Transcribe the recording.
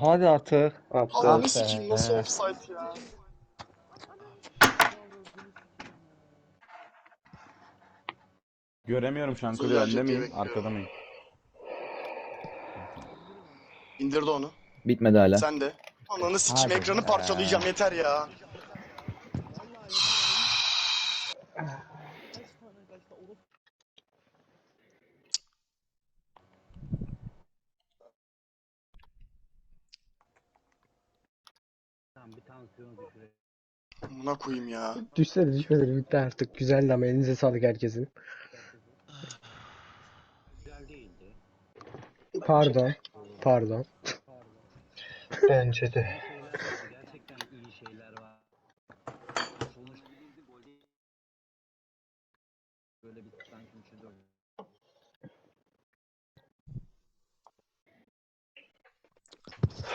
Hadi artık. Ananı sikeyim nasıl offside ya. Göremiyorum şu an gelecek önde miyim? Arkada mıyım? İndirdi onu. Bitmedi hala. Sen de. Ananı sikeyim Hadi ekranı be. parçalayacağım yeter ya. Bir tansiyon. Buna koyayım ya. Düşse Düşsene düşmedi bitti artık. Güzeldi ama elinize sağlık herkesin. Güzel değildi. Pardon. Pardon. Bence de. Gerçekten iyi şeyler var. Sonuç böyle bir sanki 3'e 4.